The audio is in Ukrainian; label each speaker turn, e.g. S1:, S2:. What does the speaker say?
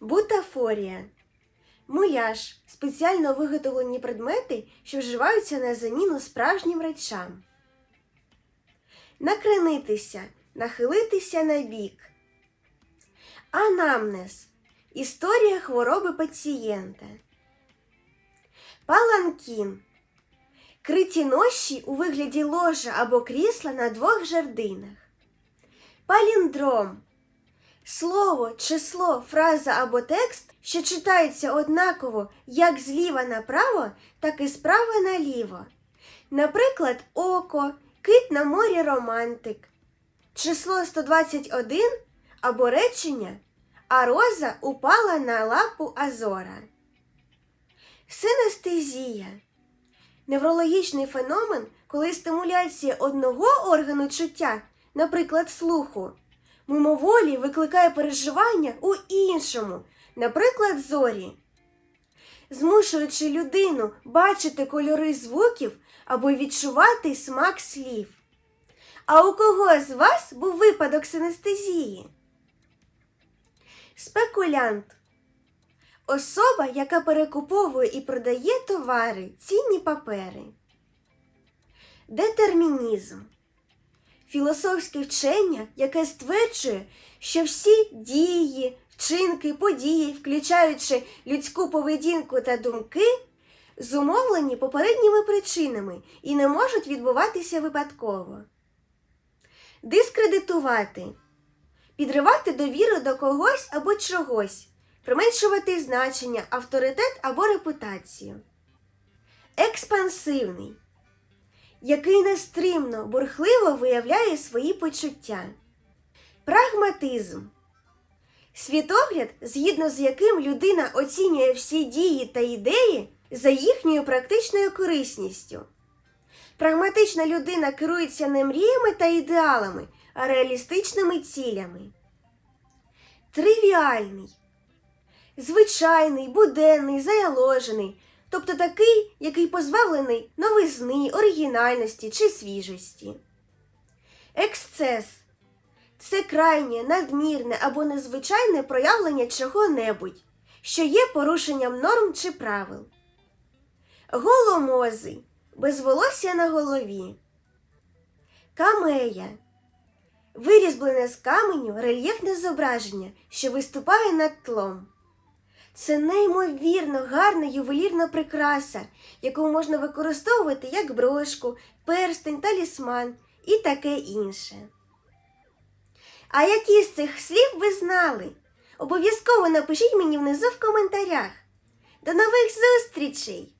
S1: Бутафорія. Муляж спеціально виготовлені предмети, що вживаються на заміну справжнім речам. Накренитися, нахилитися на бік. Анамнез. Історія хвороби пацієнта. Паланкін. Криті ноші у вигляді ложа або крісла на двох жердинах. Паліндром. Слово, число, фраза або текст, що читаються однаково як зліва направо, так і справа наліво. Наприклад, око, кит на морі романтик, число 121 або речення, а роза упала на лапу Азора. Синестезія неврологічний феномен, коли стимуляція одного органу чуття, наприклад, слуху, мимоволі викликає переживання у іншому, наприклад, зорі, змушуючи людину бачити кольори звуків або відчувати смак слів. А у кого з вас був випадок синестезії? Спекулянт Особа, яка перекуповує і продає товари, цінні папери. Детермінізм філософське вчення, яке стверджує, що всі дії, вчинки, події, включаючи людську поведінку та думки, зумовлені попередніми причинами і не можуть відбуватися випадково. Дискредитувати підривати довіру до когось або чогось применшувати значення, авторитет або репутацію. Експансивний, який нестримно, бурхливо виявляє свої почуття. Прагматизм світогляд, згідно з яким людина оцінює всі дії та ідеї за їхньою практичною корисністю. Прагматична людина керується не мріями та ідеалами, а реалістичними цілями. Тривіальний звичайний, буденний, заяложений, тобто такий, який позбавлений новизни, оригінальності чи свіжості. Ексцес це крайнє, надмірне або незвичайне проявлення чого-небудь, що є порушенням норм чи правил. Голомозий без волосся на голові. Камея вирізблене з каменю рельєфне зображення, що виступає над тлом. Це неймовірно гарна ювелірна прикраса, яку можна використовувати як брошку, перстень, талісман і таке інше. А які з цих слів ви знали? Обов'язково напишіть мені внизу в коментарях. До нових зустрічей!